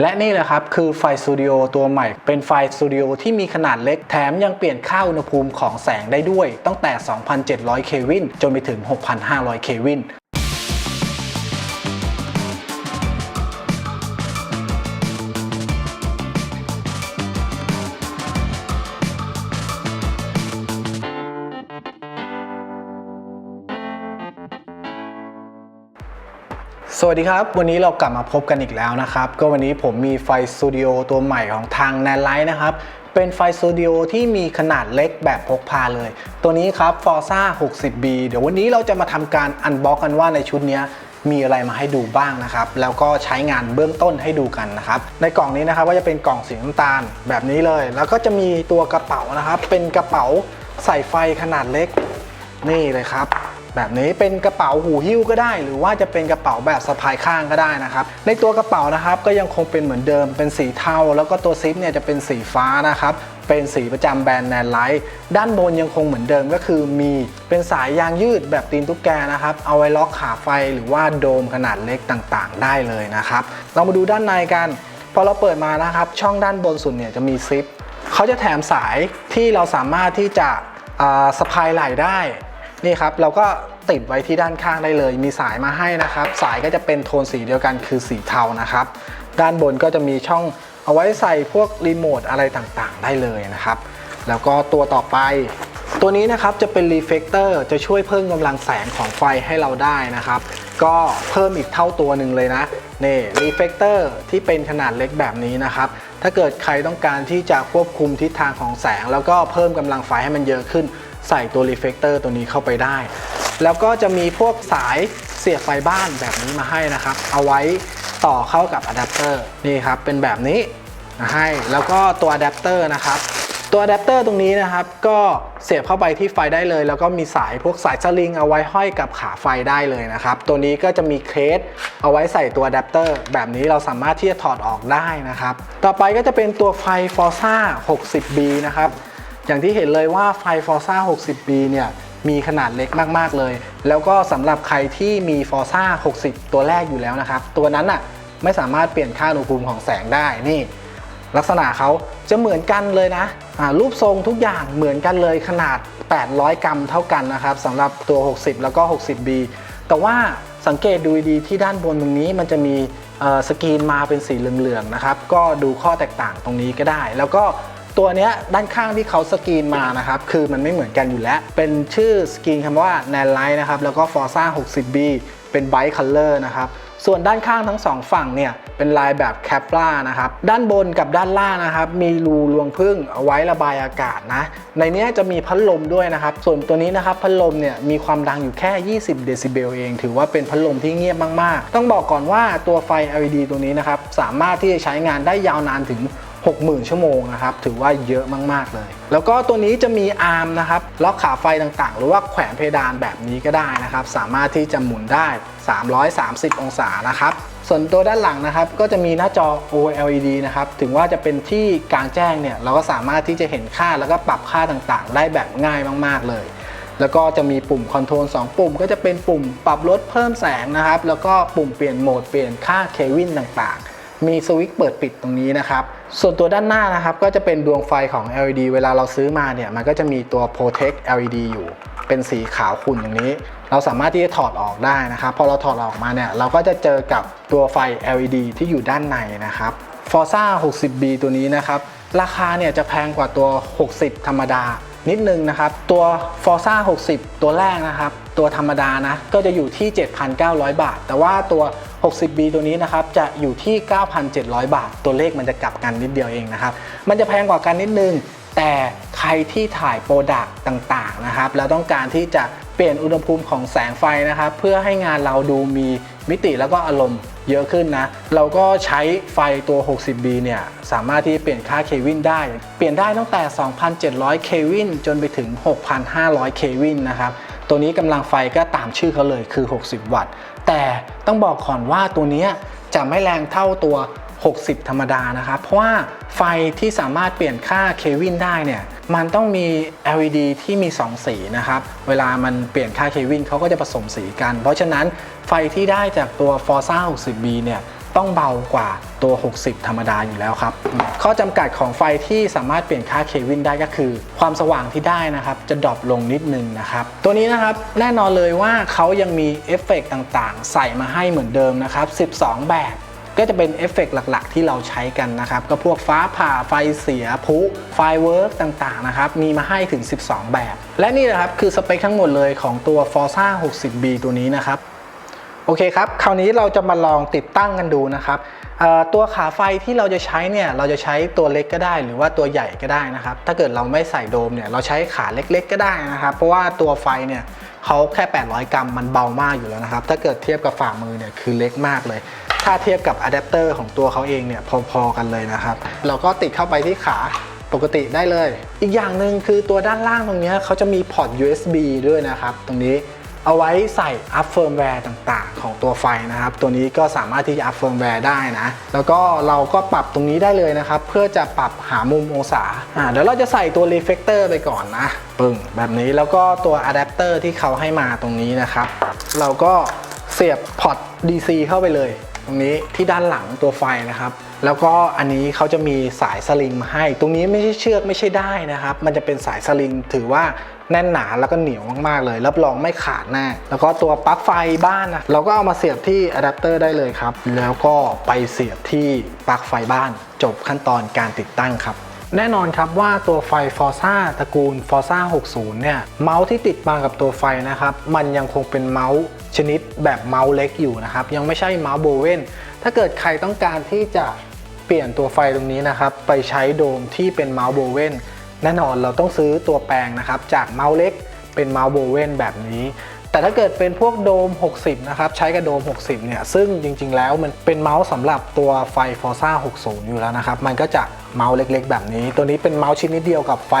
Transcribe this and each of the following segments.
และนี่แหละครับ คือไฟสตูดิโอตัวใหม่ เป็นไฟสตูดิโอที่มีขนาดเล็กแถมยังเปลี่ยนค่าอุณหภูมิของแสงได้ด้วย ตั้งแต่ 2,700 เควินจนไปถึง 6,500 เควิน สวัสดีครับ วันนี้เรากลับมาพบกันอีกแล้วนะครับ ก็วันนี้ผมมีไฟสตูดิโอตัวใหม่ของทาง n a n l i g h t นะครับ เป็นไฟสตูดิโอที่มีขนาดเล็กแบบพกพาเลย ตัวนี้ครับ Forza 60B เดี๋ยววันนี้เราจะมาทำการอันบ็อกกันว่าในชุดนี้มีอะไรมาให้ดูบ้างนะครับ แล้วก็ใช้งานเบื้องต้นให้ดูกันนะครับ ในกล่องนี้นะครับก็จะเป็นกล่องสีน้ำตาลแบบนี้เลย แล้วก็จะมีตัวกระเป๋านะครับ เป็นกระเป๋าใส่ไฟขนาดเล็ก นี่เลยครับ แบบนี้เป็นกระเป๋าหูหิ้วก็ได้ หรือว่าจะเป็นกระเป๋าแบบสะพายข้างก็ได้นะครับ ในตัวกระเป๋านะครับก็ยังคงเป็นเหมือนเดิมเป็นสีเทาแล้วก็ตัวซิปเนี่ยจะเป็นสีฟ้านะครับเป็นสีประจำแบรนด์แนนไลท์ด้านบนยังคงเหมือนเดิมก็คือมีเป็นสายยางยืดแบบตีนตุ๊กแกนะครับ เอาไว้ล็อกขาไฟหรือว่าโดมขนาดเล็กต่างๆ ได้เลยนะครับเรามาดูด้านในกัน พอเราเปิดมานะครับ ช่องด้านบนสุดเนี่ยจะมีซิปเขาจะแถมสายที่เราสามารถที่จะสะพายไหล่ได้นี่ครับเราก็ ติดไว้ที่ด้านข้างได้เลย มีสายมาให้นะครับ สายก็จะเป็นโทนสีเดียวกันคือสีเทานะครับ ด้านบนก็จะมีช่องเอาไว้ใส่พวกรีโมทอะไรต่างๆ ได้เลยนะครับ แล้วก็ตัวต่อไป ตัวนี้นะครับจะเป็นรีเฟกเตอร์จะช่วยเพิ่มกำลังแสงของไฟให้เราได้นะครับ ก็เพิ่มอีกเท่าตัวหนึ่งเลยนะนี่รีเฟกเตอร์ที่เป็นขนาดเล็กแบบนี้นะครับ ถ้าเกิดใครต้องการที่จะควบคุมทิศทางของแสง แล้วก็เพิ่มกำลังไฟให้มันเยอะขึ้น ใส่ตัวรีเฟกเตอร์ตัวนี้เข้าไปได้ แล้วก็จะมีพวกสายเสียบไฟบ้านแบบนี้มาให้นะครับ เอาไว้ต่อเข้ากับอะแดปเตอร์นี่ครับเป็นแบบนี้มาให้แล้วก็ตัวอะแดปเตอร์นะครับตัวอะแดปเตอร์ตรงนี้นะครับ ก็เสียบเข้าไปที่ไฟได้เลย แล้วก็มีสายพวกสายสลิงเอาไว้ห้อยกับขาไฟได้เลยนะครับ ตัวนี้ก็จะมีเคสเอาไว้ใส่ตัวอะแดปเตอร์แบบนี้เราสามารถที่จะถอดออกได้นะครับ ต่อไปก็จะเป็นตัวไฟ Forza 60B นะครับ อย่างที่เห็นเลยว่าไฟ Forza 60B เนี่ย มีขนาดเล็กมากๆเลย แล้วก็สำหรับใครที่มี Forza 60 ตัวแรกอยู่แล้วนะครับ ตัวนั้นอะไม่สามารถเปลี่ยนค่าอุณหภูมิของแสงได้นี่ ลักษณะเขาจะเหมือนกันเลยนะรูปทรงทุกอย่างเหมือนกันเลยขนาด 800 กรัมเท่ากันนะครับสำหรับตัว 60 แล้วก็ 60B แต่ว่าสังเกตดูดีที่ด้านบนตรงนี้มันจะมีสกรีนมาเป็นสีเหลืองๆนะครับ ก็ดูข้อแตกต่างตรงนี้ก็ได้ แล้วก็ ตัวเนี้ยด้านข้างที่เขาสกรีนมานะครับ คือมันไม่เหมือนกันอยู่แล้ว เป็นชื่อสกรีนคำว่า n a n l i g h t นะครับ แล้วก็ Forza 60B เป็น Bright Color นะครับ ส่วนด้านข้างทั้งสองฝั่งเนี่ยเป็นลายแบบแคปรานะครับ ด้านบนกับด้านล่างนะครับ มีรูรวงพึ่งเอาไว้ระบายอากาศนะ ในนี้จะมีพัดลมด้วยนะครับ ส่วนตัวนี้นะครับพัดลมเนี่ยมีความดังอยู่แค่ 20 เดซิเบลเอง ถือว่าเป็นพัดลมที่เงียบมาก ๆ ต้องบอกก่อนว่าตัวไฟ LED ตัวนี้นะครับ สามารถที่จะใช้งานได้ยาวนานถึง 60,000 ชั่วโมงนะครับ ถือว่าเยอะมาก ๆ เลย แล้วก็ตัวนี้จะมีอาร์มนะครับ ล็อกขาไฟต่างๆ หรือว่าแขวนเพดานแบบนี้ก็ได้นะครับ สามารถที่จะหมุนได้ 330 องศานะครับ ส่วนตัวด้านหลังนะครับ ก็จะมีหน้าจอ OLED นะครับ ถึงว่าจะเป็นที่กลางแจ้งเนี่ย เราก็สามารถที่จะเห็นค่าแล้วก็ปรับค่าต่างๆ ได้แบบง่ายมาก ๆ เลยแล้วก็จะมีปุ่มคอนโทรล2ปุ่ม ก็จะเป็นปุ่มปรับลดเพิ่มแสงนะครับ แล้วก็ปุ่มเปลี่ยนโหมดเปลี่ยนค่าเควินต่างๆ มีสวิตช์เปิดปิดตรงนี้นะครับ ส่วนตัวด้านหน้านะครับก็จะเป็นดวงไฟของ LED เวลาเราซื้อมาเนี่ยมันก็จะมีตัว Protect LED อยู่ เป็นสีขาวขุ่นอย่างนี้ เราสามารถที่จะถอดออกได้นะครับ พอเราถอดออกมาเนี่ยเราก็จะเจอกับตัวไฟ LED ที่อยู่ด้านในนะครับ Forza 60B ตัวนี้นะครับ ราคาเนี่ยจะแพงกว่าตัว 60 ธรรมดานิดนึงนะครับ ตัว Forza 60 ตัวแรกนะครับ ตัวธรรมดานะ ก็จะอยู่ที่ 7,900 บาท แต่ว่าตัว 60B ตัวนี้นะครับจะอยู่ที่ 9,700 บาท ตัวเลขมันจะกลับกันนิดเดียวเองนะครับ มันจะแพงกว่ากันนิดนึง แต่ใครที่ถ่ายโปรดักต์ต่างๆนะครับ แล้วต้องการที่จะเปลี่ยนอุณหภูมิของแสงไฟนะครับ เพื่อให้งานเราดูมีมิติแล้วก็อารมณ์เยอะขึ้นนะ เราก็ใช้ไฟตัว 60B เนี่ย สามารถที่จะเปลี่ยนค่าเควินได้ เปลี่ยนได้ตั้งแต่ 2,700 เควินจนไปถึง 6,500 เควินนะครับ ตัวนี้กำลังไฟก็ตามชื่อเขาเลยคือ 60 วัตต์ แต่ต้องบอกก่อนว่าตัวเนี้ยจะไม่แรงเท่าตัว 60 ธรรมดานะครับ เพราะว่าไฟที่สามารถเปลี่ยนค่าเควินได้เนี่ย มันต้องมี LED ที่มี 2 สีนะครับ เวลามันเปลี่ยนค่าเควินเขาก็จะผสมสีกัน เพราะฉะนั้นไฟที่ได้จากตัว Forza 60B เนี่ย ต้องเบากว่าตัว 60 ธรรมดาอยู่แล้วครับ ข้อจำกัดของไฟที่สามารถเปลี่ยนค่าเควินได้ก็คือ ความสว่างที่ได้นะครับ จะดรอปลงนิดนึงนะครับ ตัวนี้นะครับแน่นอนเลยว่าเขายังมีเอฟเฟกต์ต่างๆ ใส่มาให้เหมือนเดิมนะครับ 12 แบบก็จะเป็นเอฟเฟกต์หลักๆ ที่เราใช้กันนะครับ ก็พวกฟ้าผ่าไฟเสียพุไฟเวิร์กต่างๆนะครับ มีมาให้ถึง 12 แบบ และนี่นะครับคือสเปคทั้งหมดเลยของตัว Forza 60B ตัวนี้นะครับ โอเคครับ คราวนี้เราจะมาลองติดตั้งกันดูนะครับ ตัวขาไฟที่เราจะใช้เนี่ย เราจะใช้ตัวเล็กก็ได้ หรือว่าตัวใหญ่ก็ได้นะครับ ถ้าเกิดเราไม่ใส่โดมเนี่ย เราใช้ขาเล็กๆก็ได้นะครับ เพราะว่าตัวไฟเนี่ยเขาแค่ 800 กรัม มันเบามากอยู่แล้วนะครับ ถ้าเกิดเทียบกับฝ่ามือเนี่ยคือเล็กมากเลย ถ้าเทียบกับอะแดปเตอร์ของตัวเขาเองเนี่ยพอๆกันเลยนะครับ เราก็ติดเข้าไปที่ขาปกติได้เลย อีกอย่างหนึ่งคือตัวด้านล่างตรงนี้เขาจะมีพอร์ต USB ด้วยนะครับ ตรงนี้ เอาไว้ใส่อัพเฟิร์มแวร์ต่างๆ ของตัวไฟนะครับ ตัวนี้ก็สามารถที่จะอัพเฟิร์มแวร์ได้นะ แล้วก็เราก็ปรับตรงนี้ได้เลยนะครับ เพื่อจะปรับหามุมองศาอ่าเดี๋ยวเราจะใส่ตัวรีเฟกเตอร์ไปก่อนนะ ปึ้งแบบนี้แล้วก็ตัวอะแดปเตอร์ที่เขาให้มาตรงนี้นะครับ เราก็เสียบพอร์ต DC เข้าไปเลยตรงนี้ที่ด้านหลังตัวไฟนะครับ แล้วก็อันนี้เขาจะมีสายสลิงมาให้ ตรงนี้ไม่ใช่เชือกไม่ใช่ได้นะครับ มันจะเป็นสายสลิงถือว่า แน่นหนาแล้วก็เหนียวมากๆเลย รับรองไม่ขาดแน่แล้วก็ตัวปลั๊กไฟบ้านนะเราก็เอามาเสียบที่อะแดปเตอร์ได้เลยครับ แล้วก็ไปเสียบที่ปลั๊กไฟบ้าน จบขั้นตอนการติดตั้งครับแน่นอนครับว่าตัวไฟ Forza ตระกูล Forza 60 เนี่ย เมาส์ที่ติดมากับตัวไฟนะครับ มันยังคงเป็นเมาส์ชนิดแบบเมาส์เล็กอยู่นะครับ ยังไม่ใช่เมาส์โบเวนถ้าเกิดใครต้องการที่จะเปลี่ยนตัวไฟตรงนี้นะครับ ไปใช้โดมที่เป็นเมาส์โบเวน แน่นอนเราต้องซื้อตัวแปลงนะครับ จากเมาส์เล็กเป็นเมาส์โบเวนแบบนี้แต่ถ้าเกิดเป็นพวกโดม 60 นะครับ ใช้กับโดม 60 เนี่ย ซึ่งจริงๆ แล้วมันเป็นเมาส์สำหรับตัวไฟ Forza 60 อยู่แล้วนะครับ มันก็จะเมาส์เล็กๆ แบบนี้ ตัวนี้เป็นเมาส์ชิ้นนิดเดียวกับไฟ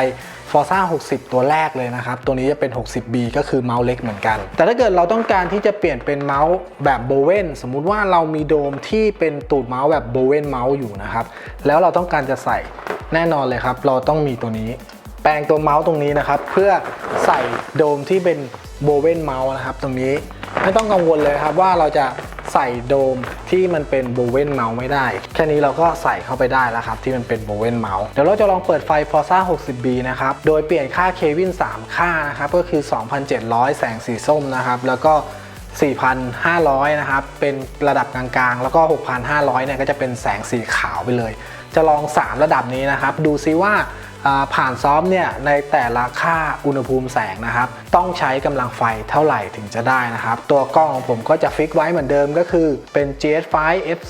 Forza 60 ตัวแรกเลยนะครับ ตัวนี้จะเป็น 60B ก็คือเมาส์เล็กเหมือนกัน แต่ถ้าเกิดเราต้องการที่จะเปลี่ยนเป็นเมาส์แบบโบเวนสมมุติว่าเรามีโดมที่เป็นตูดเมาส์แบบโบเวนเมาส์อยู่นะครับ แล้วเราต้องการจะใส่ แน่นอนเลยครับ เราต้องมีตัวนี้ แปลงตัวเมาส์ตรงนี้นะครับ เพื่อใส่โดมที่เป็นโบเวนเมาส์นะครับ ตรงนี้ไม่ต้องกังวลเลยครับว่าเราจะใส่โดมที่มันเป็นโบเวนเมาส์ไม่ได้ แค่นี้เราก็ใส่เข้าไปได้แล้วครับ ที่มันเป็นโบเวนเมาส์เดี๋ยวเราจะลองเปิดไฟ Forza 60B นะครับ โดยเปลี่ยนค่าเควิน3 ค่านะครับ ก็คือ 2,700 แสงสีส้มนะครับ แล้วก็ 4,500 นะครับ เป็นระดับกลางๆ แล้วก็ 6,500 เนี่ยก็จะเป็นแสงสีขาวไปเลย จะลอง 3 ระดับนี้นะครับ ดูซิว่าผ่านซ้อมเนี่ยในแต่ละค่าอุณหภูมิแสงนะครับ ต้องใช้กำลังไฟเท่าไหร่ถึงจะได้นะครับ ตัวกล้องของผมก็จะฟิกไว้เหมือนเดิมก็คือเป็น GS5 f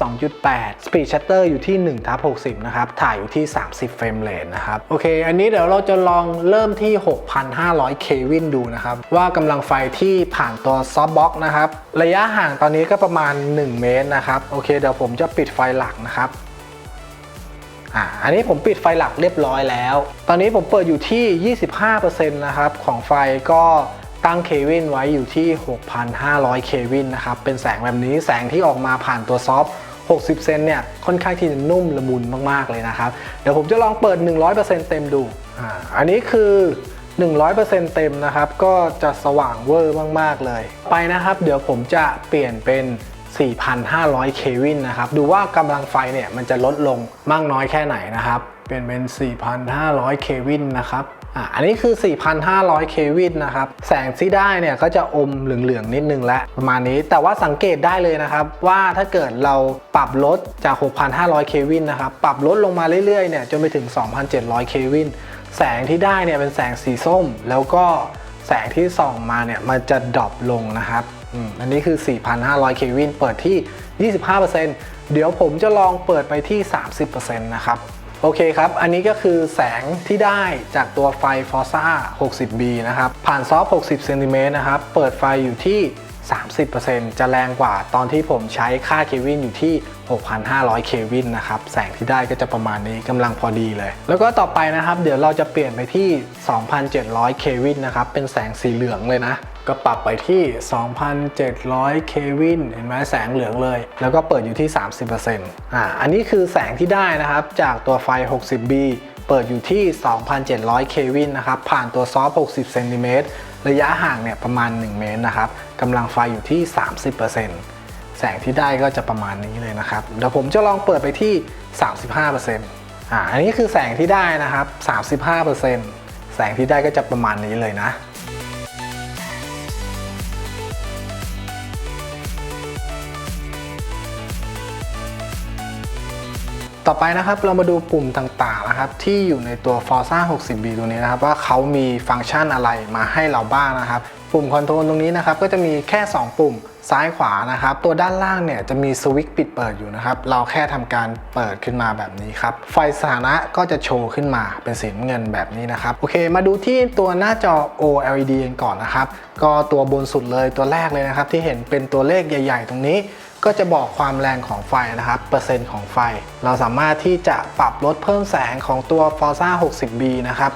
2.8 Speed Shutter อยู่ที่1ทับ60 นะครับ ถ่ายอยู่ที่ 30 เฟรมเรทนะครับ โอเค อันนี้เดี๋ยวเราจะลองเริ่มที่ 6,500เควินดูนะครับ ว่ากำลังไฟที่ผ่านตัวซอฟต์บ็อกนะครับ ระยะห่างตอนนี้ก็ประมาณ 1 เมตรนะครับ โอเค เดี๋ยวผมจะปิดไฟหลักนะครับ อ่าอันนี้ผมปิดไฟหลักเรียบร้อยแล้ว ตอนนี้ผมเปิดอยู่ที่ 25%นะครับของไฟก็ตั้งเควินไว้อยู่ที่ 6,500 เควินนะครับ เป็นแสงแบบนี้แสงที่ออกมาผ่านตัวซอฟ60 เซนเนี่ย ค่อนข้างที่จะนุ่มละมุนมากๆเลยนะครับ เดี๋ยวผมจะลองเปิด 100%เต็มดูอ่าอันนี้คือ 100%เต็มนะครับ ก็จะสว่างเวอร์มาก ๆ เลย ไปนะครับ เดี๋ยวผมจะเปลี่ยนเป็น 4,500 เควินนะครับ ดูว่ากำลังไฟเนี่ยมันจะลดลงมากน้อยแค่ไหนนะครับ เปลี่ยนเป็น 4,500 เควินนะครับอะอันนี้คือ 4,500 เควินนะครับ แสงที่ได้เนี่ยก็จะอมเหลืองๆนิดนึงแล้วประมาณนี้ แต่ว่าสังเกตได้เลยนะครับ ว่าถ้าเกิดเราปรับลดจาก 6,500 เควินนะครับ ปรับลดลงมาเรื่อยๆ เนี่ยจนไปถึง 2,700 เควิน แสงที่ได้เนี่ยเป็นแสงสีส้ม แล้วก็แสงที่ส่องมาเนี่ยมันจะดรอปลงนะครับ อันนี้คือ 4,500 เควินเปิดที่ 25%เดี๋ยวผมจะลองเปิดไปที่ 30%นะครับ โอเคครับ อันนี้ก็คือแสงที่ได้จากตัวไฟ Forza 60B นะครับ ผ่านซอฟ 60 เซนติเมตรนะครับ เปิดไฟอยู่ที่ 30%จะแรงกว่าตอนที่ผมใช้ค่าเควินอยู่ที่ 6,500 เควินนะครับ แสงที่ได้ก็จะประมาณนี้กำลังพอดีเลย แล้วก็ต่อไปนะครับ เดี๋ยวเราจะเปลี่ยนไปที่ 2,700 เควินนะครับ เป็นแสงสีเหลืองเลยนะ ก็ปรับไปที่ 2,700 เควิน เห็นไหมแสงเหลืองเลย แล้วก็เปิดอยู่ที่ 30%อ่า อันนี้คือแสงที่ได้นะครับ จากตัวไฟ 60B เปิดอยู่ที่ 2,700 เควินนะครับ ผ่านตัวซอฟ 60 เซนติเมตร ระยะห่างเนี่ยประมาณ 1 เมตรนะครับ กำลังไฟอยู่ที่ 30%แแสงที่ได้ก็จะประมาณนี้เลยนะครับ เดี๋ยวผมจะลองเปิดไปที่ 35%อ่า อันนี้คือแสงที่ได้นะครับ 35%แสงที่ได้ก็จะประมาณนี้เลยนะ ต่อไปนะครับเรามาดูปุ่มต่างๆนะครับที่อยู่ในตัว Forza 60B ตัวนี้นะครับว่าเขามีฟังก์ชันอะไรมาให้เราบ้างนะครับ ปุ่มคอนโทรลตรงนี้นะครับก็จะมีแค่ 2 ปุ่มซ้ายขวานะครับตัวด้านล่างเนี่ยจะมีสวิตช์ปิดเปิดอยู่นะครับเราแค่ทำการเปิดขึ้นมาแบบนี้ครับไฟสถานะก็จะโชว์ขึ้นมาเป็นสีเงินแบบนี้นะครับโอเค มาดูที่ตัวหน้าจอ OLED กันก่อนนะครับก็ตัวบนสุดเลยตัวแรกเลยนะครับที่เห็นเป็นตัวเลขใหญ่ ๆ ตรงนี้ ก็จะบอกความแรงของไฟนะครับ เปอร์เซ็นต์ของไฟ เราสามารถที่จะปรับลดเพิ่มแสงของตัว Forza 60B นะครับ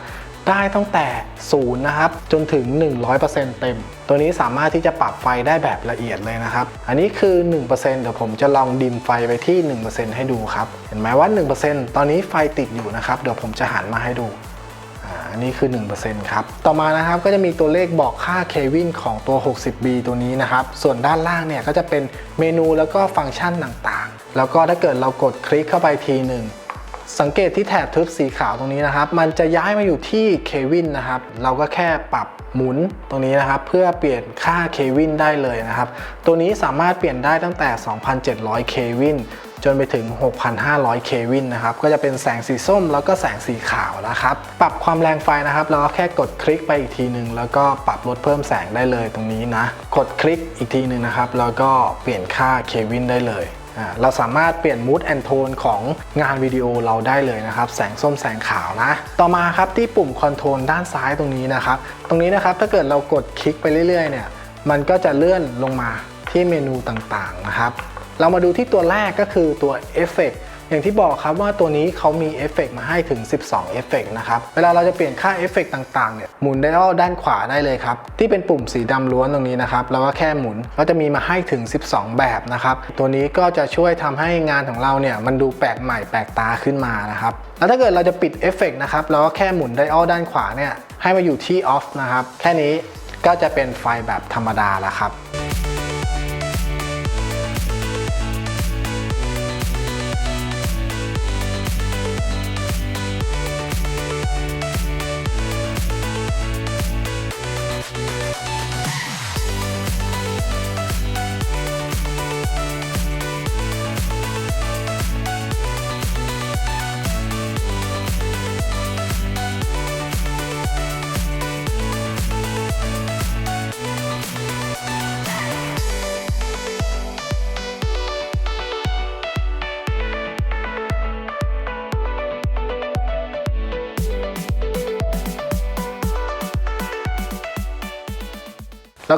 ได้ตั้งแต่0นะครับจนถึง 100%เต็ม ตัวนี้สามารถที่จะปรับไฟได้แบบละเอียดเลยนะครับ อันนี้คือ 1%เดี๋ยวผมจะลองดิมไฟไปที่ 1%ให้ดูครับ เห็นไหมว่า 1%ตอนนี้ไฟติดอยู่นะครับ เดี๋ยวผมจะหันมาให้ดู อันนี้คือ 1%ครับ ต่อมานะครับก็จะมีตัวเลขบอกค่าเควินของตัว 60B ตัวนี้นะครับ ส่วนด้านล่างเนี่ยก็จะเป็นเมนูแล้วก็ฟังก์ชันต่างๆ แล้วก็ถ้าเกิดเรากดคลิกเข้าไปทีหนึ่งสังเกตที่แถบทึบสีขาวตรงนี้นะครับ มันจะย้ายมาอยู่ที่เควินนะครับ เราก็แค่ปรับหมุนตรงนี้นะครับ เพื่อเปลี่ยนค่าเควินได้เลยนะครับ ตัวนี้สามารถเปลี่ยนได้ตั้งแต่ 2,700เควิน จนไปถึง 6,500 เควินนะครับ ก็จะเป็นแสงสีส้มแล้วก็แสงสีขาวนะครับ ปรับความแรงไฟนะครับ เราก็แค่กดคลิกไปอีกทีหนึ่งแล้วก็ปรับลดเพิ่มแสงได้เลยตรงนี้นะ กดคลิกอีกทีหนึ่งนะครับ แล้วก็เปลี่ยนค่าเควินได้เลยเราสามารถเปลี่ยน mood and tone ของงานวิดีโอเราได้เลยนะครับ แสงส้มแสงขาวนะ ต่อมาครับที่ปุ่มคอนโทรลด้านซ้ายตรงนี้นะครับ ตรงนี้นะครับถ้าเกิดเรากดคลิกไปเรื่อยๆเนี่ย มันก็จะเลื่อนลงมาที่เมนูต่างๆนะครับ เรามาดูที่ตัวแรกก็คือตัวเอฟเฟกอย่างที่บอกครับว่าตัวนี้เขามีเอฟเฟกมาให้ถึง 12เอฟเฟกนะครับ เวลาเราจะเปลี่ยนค่าเอฟเฟกต่างๆเนี่ยหมุนไดอัลด้านขวาได้เลยครับ ที่เป็นปุ่มสีดำล้วนตรงนี้นะครับเราก็แค่หมุนก็จะมีมาให้ถึง 12 แบบนะครับ ตัวนี้ก็จะช่วยทำให้งานของเราเนี่ยมันดูแปลกใหม่แปลกตาขึ้นมานะครับ แล้วถ้าเกิดเราจะปิดเอฟเฟกนะครับเราก็แค่หมุนไดอัลด้านขวาเนี่ยให้มาอยู่ที่ออฟนะครับ แค่นี้ก็จะเป็นไฟแบบธรรมดาแล้วครับ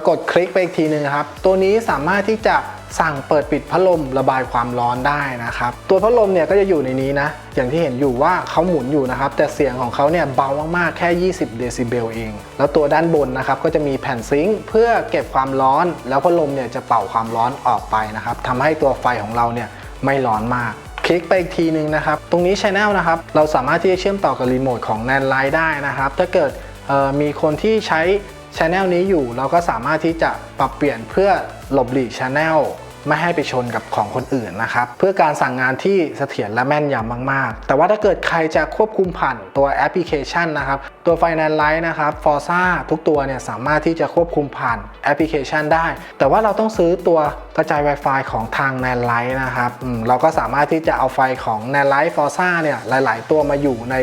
กดคลิกไปอีกทีหนึ่งครับ ตัวนี้สามารถที่จะสั่งเปิดปิดพัดลมระบายความร้อนได้นะครับ ตัวพัดลมเนี่ยก็จะอยู่ในนี้นะ อย่างที่เห็นอยู่ว่าเขาหมุนอยู่นะครับ แต่เสียงของเขาเนี่ยเบามากๆ แค่ 20 เดซิเบลเอง แล้วตัวด้านบนนะครับ ก็จะมีแผ่นซิงค์เพื่อเก็บความร้อน แล้วพัดลมเนี่ยจะเป่าความร้อนออกไปนะครับทำให้ตัวไฟของเราเนี่ยไม่ร้อนมากคลิกไปอีกทีหนึงนะครับ ตรงนี้ Channel นะครับ เราสามารถที่จะเชื่อมต่อกับรีโมทของ NAND Light ได้นะครับ ถ้าเกิดมีคนที่ใช้ Channel นี้อยู่เราก็สามารถที่จะปรับเปลี่ยนเพื่อหลบหลีก Channel ไม่ให้ไปชนกับของคนอื่นนะครับ เพื่อการสั่งงานที่เสถียรและแม่นยำมาก ๆ แต่ว่าถ้าเกิดใครจะควบคุมผ่านตัวแอปพลิเคชันนะครับ ตัว Finance Light นะครับ Forza ทุกตัวเนี่ยสามารถที่จะควบคุมผ่านแอปพลิเคชันได้ แต่ว่าเราต้องซื้อตัวกระจาย Wi-Fi ของทาง n a n Light นะครับเราก็สามารถที่จะเอาไฟของ n a n Light Forza เนี่ยหลาย ๆ ตัวมาอยู่ใน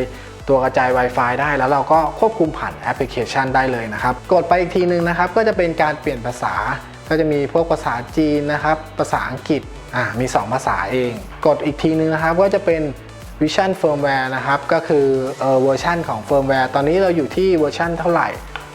ตัวกระจาย Wi-Fi ได้ แล้วเราก็ควบคุมผ่านแอปพลิเคชันได้เลยนะครับ กดไปอีกทีนึงนะครับ ก็จะเป็นการเปลี่ยนภาษา ก็จะมีพวกภาษาจีนนะครับ ภาษาอังกฤษ อ่า มี 2 ภาษาเอง กดอีกทีนึงนะครับ ก็จะเป็น Vision Firmware นะครับ ก็คือเออเวอร์ชันของเฟิร์มแวร์ ตอนนี้เราอยู่ที่เวอร์ชันเท่าไหร่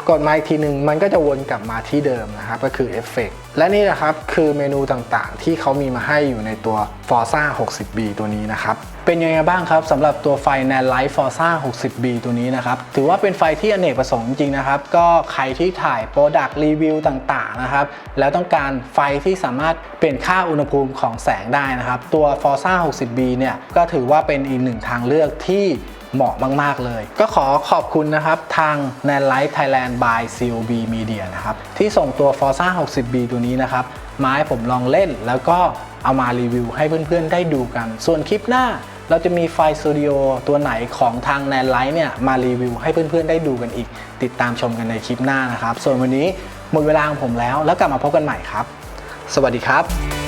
กดมาอีกทีหนึ่งมันก็จะวนกลับมาที่เดิมนะครับก็คือ Effect และนี่แหละครับคือเมนูต่างๆ ที่เขามีมาให้อยู่ในตัว Forza 60B ตัวนี้นะครับ เป็นยังไงบ้างครับสำหรับตัวไฟ NAND Light Forza 60B ตัวนี้นะครับ ถือว่าเป็นไฟที่อเนกประสงค์จริงๆนะครับ ก็ใครที่ถ่าย Product Review ต่างๆนะครับ แล้วต้องการไฟที่สามารถเปลี่ยนค่าอุณหภูมิของแสงได้นะครับ ตัว Forza 60B เนี่ยก็ถือว่าเป็นอีกหนึ่งทางเลือกที่ เหมาะมาก ๆ เลย ก็ขอขอบคุณนะครับ ทาง n a n l i g h t Thailand by COB Media นะครับ ที่ส่งตัว Forza 60B ตัวนี้นะครับ มาให้ผมลองเล่น แล้วก็เอามารีวิวให้เพื่อน ๆ ได้ดูกัน ส่วนคลิปหน้าเราจะมีไฟสตูดิโอตัวไหนของทางแนนไลท์เนี่ย มารีวิวให้เพื่อนๆได้ดูกันอีก ติดตามชมกันในคลิปหน้านะครับ ส่วนวันนี้หมดเวลาของผมแล้ว แล้วกลับมาพบกันใหม่ครับ สวัสดีครับ